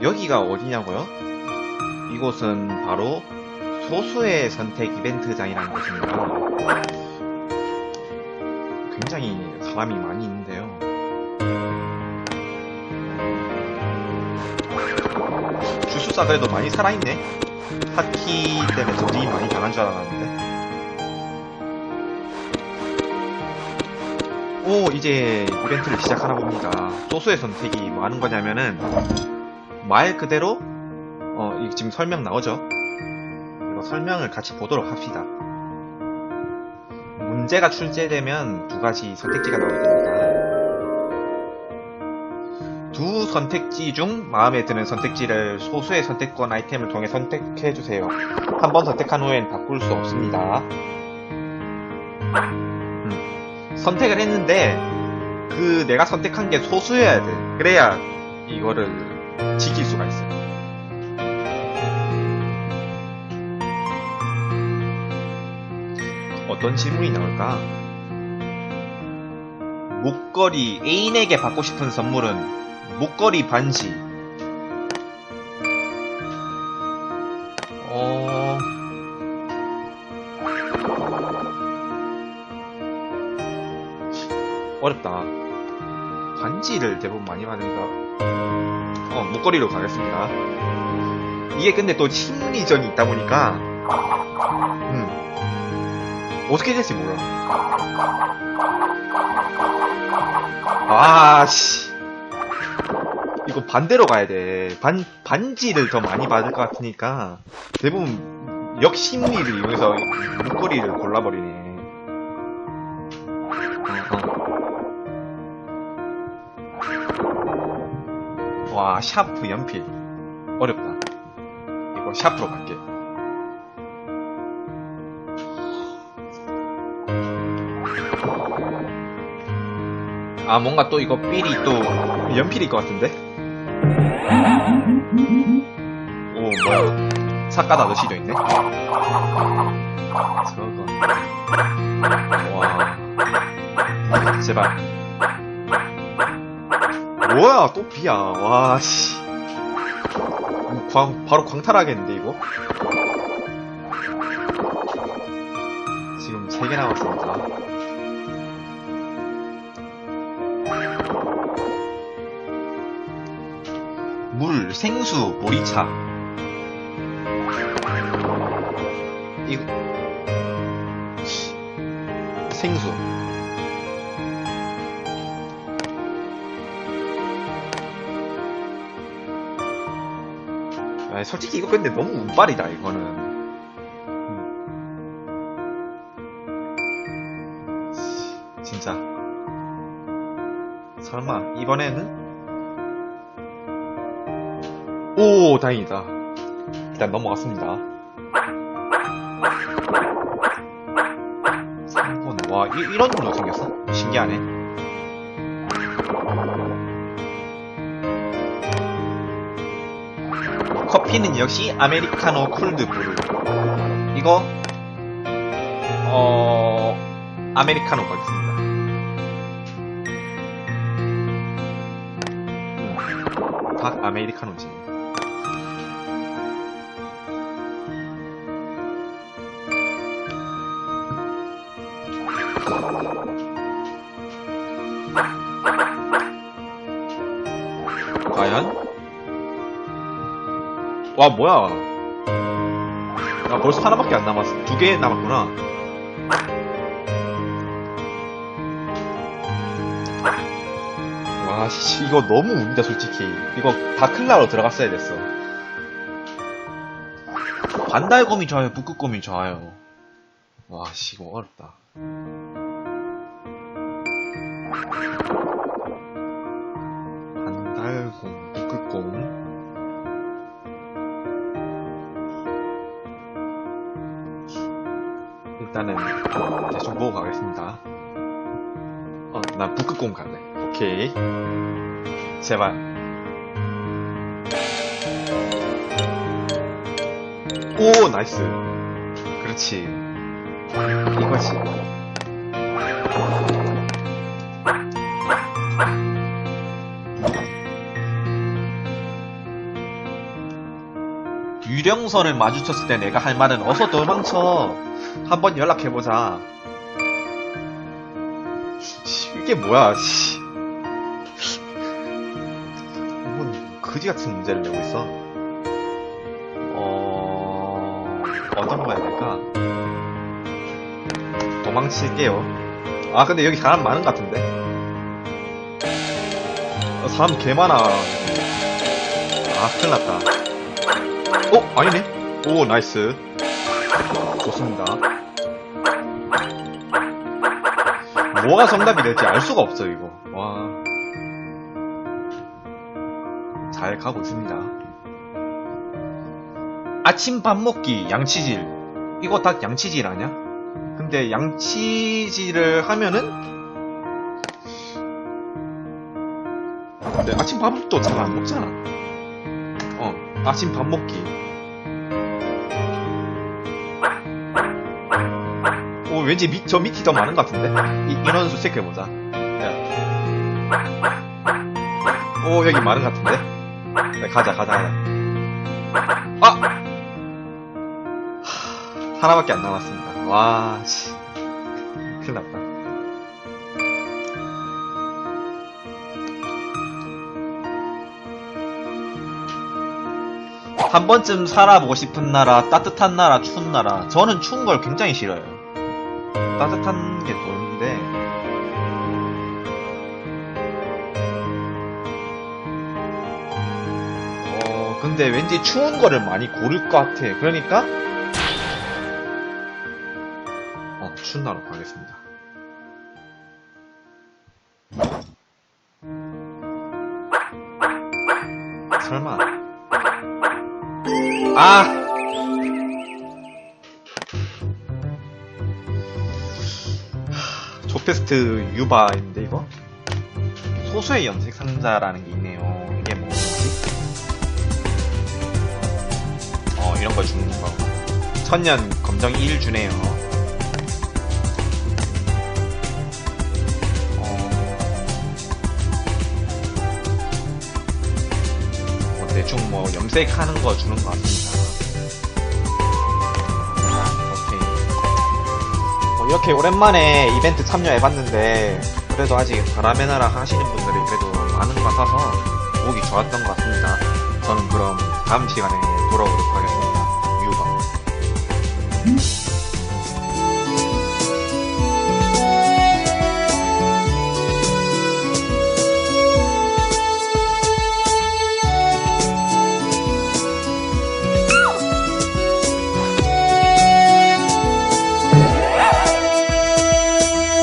여기가 어디냐고요? 이곳은 바로 소수의 선택 이벤트장이라는 곳입니다. 굉장히 사람이 많이 있는데요. 주술사 그래도 많이 살아있네. 파티 때문에 전쟁이 많이 당한 줄 알았는데. 오, 이제 이벤트를 시작하나 봅니다. 소수의 선택이 뭐 하는 거냐면은, 말 그대로, 어, 이 지금 설명 나오죠? 이거 설명을 같이 보도록 합시다. 문제가 출제되면 두 가지 선택지가 나오게 됩니다. 두 선택지 중 마음에 드는 선택지를 소수의 선택권 아이템을 통해 선택해주세요. 한 번 선택한 후엔 바꿀 수 없습니다. 음, 선택을 했는데, 그 내가 선택한 게 소수여야 돼. 그래야 이거를 지킬 수가 있어요. 어떤 질문이 나올까? 목걸이 애인에게 받고 싶은 선물은 목걸이 반지. 어. 어렵다. 반지를 대부분 많이 받으니 까. 어, 목걸이로 가겠습니다. 이게 근데 또 심리전이 있다 보니까, 음. 어떻게 될지 몰라. 아, 씨. 이거 반대로 가야 돼. 반, 반지를 더 많이 받을 것 같으니까, 대부분 역심리를 이용해서 목걸이를 골라버리네. 와, 샤프 연필. 어렵다. 이거 샤프로 갈게. 아, 뭔가 또 이거 삘이 또 연필일 것 같은데? 오, 뭐야. 사까다 아저씨도 있네? 저거. 와. 제발. 뭐야, 또 비야. 와, 씨. 뭐 광, 바로 광탈하겠는데, 이거? 지금 3개 남았습니다. 물, 생수, 보리차. 이거 생수. 아, 솔직히 이거 근데 너무 운빨이다 이거는. 음. 진짜. 설마 이번에는 오, 다행이다. 일단 넘어갔습니다. 3번. 와, 이, 이런 걸로 생겼어? 신기하네. 커피는 역시 아메리카노 쿨드 브루. 이거, 어, 아메리카노 가겠습니다. 음, 닭 아메리카노지. 과연? 와 뭐야. 야 벌써 하나밖에 안 남았어. 두 개 남았구나. 와 씨, 이거 너무 운다 솔직히. 이거 다클라로 들어갔어야 됐어. 반달곰이 좋아요 북극곰이 좋아요. 와씨 이거 어렵다. 반달곰, 북극곰. 일단은 대충 보고 가겠습니다. 어, 난 북극곰 갈래. 오케이. 제발. 오, 나이스. 그렇지. 이거지. 유령선을 마주쳤을 때 내가 할 말은 어서 도망쳐. 한번 연락해보자. 씨, 이게 뭐야, 씨. 뭔 거지 같은 문제를 내고 있어. 어, 거 해야 될까? 도망칠게요. 아, 근데 여기 사람 많은 것 같은데? 어, 사람 개 많아. 아, 큰일 났다. 어? 아니네? 오, 나이스. 좋습니다. 뭐가 정답이 될지 알 수가 없어, 이거. 와. 잘 가고 있습니다. 아침 밥 먹기, 양치질. 이거 다 양치질 아냐? 근데 양치질을 하면은 근데 아침 밥도 잘 안 먹잖아. 어, 아침 밥 먹기. 왠지 밑, 저 밑이 더 많은 것 같은데? 이, 인원수 체크해보자. 야. 오, 여기 많은 것 같은데? 네, 가자, 가자, 가자. 아! 하, 하나밖에 안 남았습니다. 와, 씨. 큰일 났다. 한 번쯤 살아보고 싶은 나라, 따뜻한 나라, 추운 나라. 저는 추운 걸 굉장히 싫어요. 따뜻한 게 좋은데. 어, 근데 왠지 추운 거를 많이 고를 것 같아. 그러니까, 어, 추운 나라로 가겠습니다. 설마. 아! 조페스트 유바인데 이거? 소수의 염색 상자라는 게 있네요. 이게 뭐지? 어, 이런 걸 주는 거. 천년 검정 1 주네요. 어, 뭐 대충 뭐 염색하는 거 주는 것 같습니다. 이렇게 오랜만에 이벤트 참여해봤는데 그래도 아직 바람의 나라 하시는 분들이 그래도 많은 것 같아서 보기 좋았던 것 같습니다. 저는 그럼 다음 시간에 돌아오도록 하겠습니다. 유바.